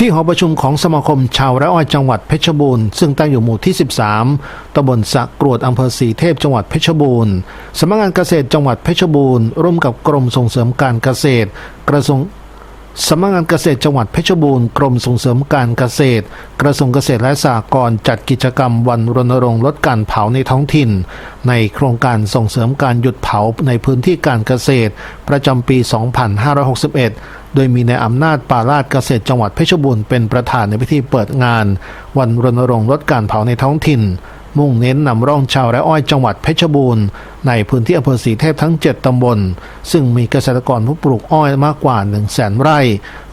ที่หอประชุมของสมาคมชาวไร่อ้อยจังหวัดเพชรบูรณ์ซึ่งตั้งอยู่หมู่ที่ 13 ตำบลสะกรวดอำเภอสีเทพจังหวัดเพชรบูรณ์สำนักงานเกษตรจังหวัดเพชรบูรณ์ร่วมกับกรมส่งเสริมการเกษตร กระทรวง สำนักงานเกษตรจังหวัดเพชรบูรณ์กรมส่งเสริมการเกษตร กระทรวงเกษตรและสหกรณ์จัดกิจกรรมวันรณรงค์ลดการเผาในท้องถิ่น ในโครงการส่งเสริมการหยุดเผาในพื้นที่การเกษตร ประจำปี 2561 โดยมีในายอำนาจปาราชเกษตรจังหวัดเพชรบูรณ์เป็นประธานในพิธีเปิดงาน วันรณรงค์ลดการเผาในท้องถิ่น มุ่งเน้นนำร่องชาวไร่อ้อยจังหวัดเพชรบูรณ์ ในพื้นที่อำเภอสีเทพทั้ง 7 ตำบล ซึ่งมีเกษตรกรผู้ปลูกอ้อยมากกว่า 1 0 0 0 0แสนไร่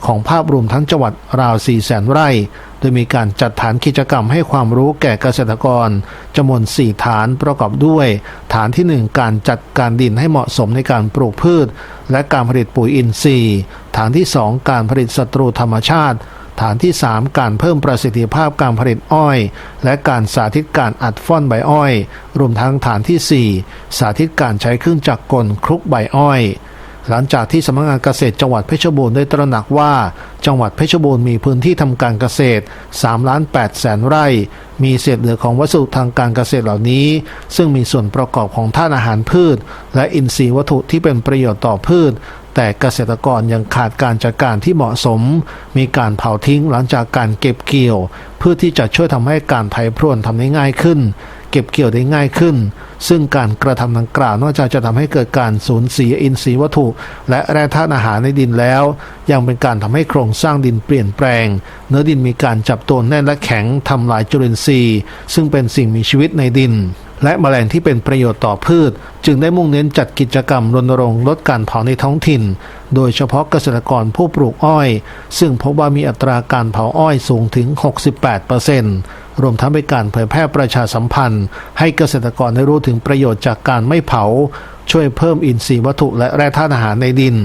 ของภาพรวมทั้งจังหวัดราว 4 0 0แสนไร่ โดยมีการจัดฐานกิจกรรมให้ความรู้แก่เกษตรกรจำนวน 4 ฐานประกอบด้วย ฐานที่ 1 การจัดการดินให้เหมาะสมในการปลูกพืช และการผลิตปุ๋ยอินทรีย์ ฐานที่ 2 การผลิตศัตรูธรรมชาติ ฐานที่ 3 การเพิ่มประสิทธิภาพการผลิตอ้อย และการสาธิตการอัดฟ่อนใบอ้อย รวมทั้งฐานทีสี่ 4 สาธิตการใช้เครื่องจักรกลคลุกใบอ้อยหลังจากที่สำนักงานเกษตรจังหวัดเพชรบูรณ์ได้ตระหนักว่า จังหวัดเพชรบูรณ์มีพื้นที่ทำการเกษตร3ล้าน8แสนไร่ มีเศษเหลือของวัสดุทางการเกษตรเหล่านี้ ซึ่งมีส่วนประกอบของธาตุอาหารพืช และอินทรีย์วัตถุที่เป็นประโยชน์ต่อพืช แต่เกษตรกรยังขาดการจัดการที่เหมาะสม มีการเผาทิ้งหลังจากการเก็บเกี่ยว เพื่อที่จะช่วยทำให้การไถพรวนทำได้ง่ายขึ้น เก็บเกี่ยวได้ง่ายขึ้น ซึ่งการกระทำดังกล่าวนอกจากจะทำให้เกิดการสูญเสียอินทรีย์วัตถุ และแร่ธาตุอาหารในดินแล้ว ยังเป็นการทำให้โครงสร้างดินเปลี่ยนแปลง เนื้อดินมีการจับตัวแน่นและแข็งทำลายจุลินทรีย์ ซึ่งเป็นสิ่งมีชีวิตในดิน และแมลงที่เป็นประโยชน์ต่อพืช จึงได้มุ่งเน้นจัดกิจกรรมรณรงค์ลดการเผาในท้องถิ่น โดยเฉพาะเกษตรกรผู้ปลูกอ้อย ซึ่งพบว่ามีอัตราการเผาอ้อยสูงถึง 68%รวมทั้งเป็นการเผยแพร่ประชาสัมพันธ์ ให้เกษตรกรได้รู้ถึงประโยชน์จากการไม่เผา ช่วยเพิ่มอินทรีย์วัตถุและแร่ธาตุอาหารในดิน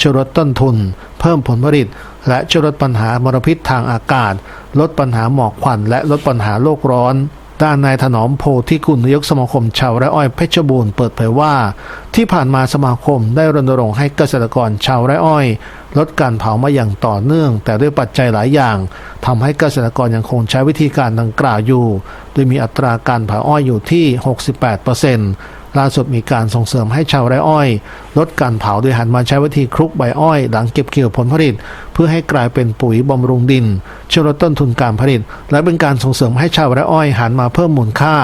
ช่วยลดต้นทุน เพิ่มผลผลิต และช่วยลดปัญหามลพิษทางอากาศ ลดปัญหาหมอกควันและลดปัญหาโลกร้อน ด้านนายถนอมโพธิกุลนายกสมาคมชาวไร่อ้อยเพชรบูรณ์เปิดเผยว่า ที่ผ่านมาสมาคมได้รณรงค์ให้เกษตรกรชาวไร่อ้อย ลดการเผามาอย่างต่อเนื่อง แต่ด้วยปัจจัยหลายอย่างทำให้เกษตรกรยังคงใช้วิธีการดังกล่าวอยู่ โดยมีอัตราการเผาอ้อยอยู่ที่ 68% ล่าสุดมีการส่งเสริมให้ชาวไร่อ้อย ลดการเผาโดยหันมาใช้วิธีคลุกใบอ้อย หลังเก็บเกี่ยวผลผลิต เพื่อให้กลายเป็นปุ๋ยบำรุงดินช่วยลดต้นทุนการผลิต และเป็นการส่งเสริมให้ชาวไร่อ้อยหันมาเพิ่มมูลค่า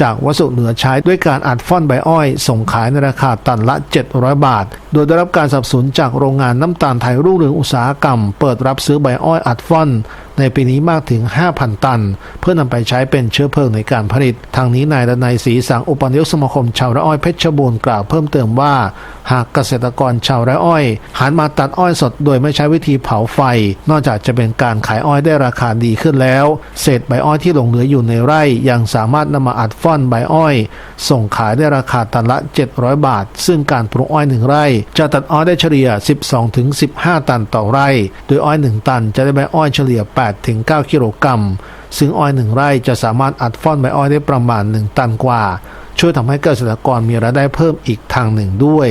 จากวัสดุเหลือใช้ด้วยการอัดฟ่อนใบอ้อย ส่งขายในราคาตันละ 700 บาท โดยได้รับการสนับสนุนจากโรงงานน้ำตาลไทยรุ่งเรืองอุตสาหกรรม เปิดรับซื้อใบอ้อยอัดฟ่อน ในปีนี้มากถึง 5,000 ตัน เพื่อนำไปใช้เป็นเชื้อเพลิงในการผลิต ทางนี้นายดนัยศรีสังอุปนายกสมาคมชาวไร่อ้อยเพชรบูรณ์กล่าวเพิ่มเติมว่า หากเกษตรกรชาวไร่อ้อย หันมาตัดอ้อยสดโดยไม่ใช้วิธีเผาไฟ นอกจากจะเป็นการขายอ้อยได้ราคาดีขึ้นแล้ว เศษใบอ้อยที่หลงเหลืออยู่ในไร่ยังสามารถนำมาอัดฟ่อน่อนใบอ้อย ส่งขายได้ราคาตันละ 700 บาท ซึ่งการปลูกอ้อยหนึ่งไร่ จะตัดอ้อยได้เฉลี่ย 12-15 ตันต่อไร่ โดยอ้อยหนึ่งตันจะได้ใบอ้อยเฉลี่ย 8-9 กิโลกรัม ซึ่งอ้อยหนึ่งไร่จะสามารถอัดฟ่อนใบอ้อยได้ประมาณ 1 ตันกว่า ช่วยทำให้เกษตรกรมีรายได้เพิ่มอีกทางหนึ่งด้วย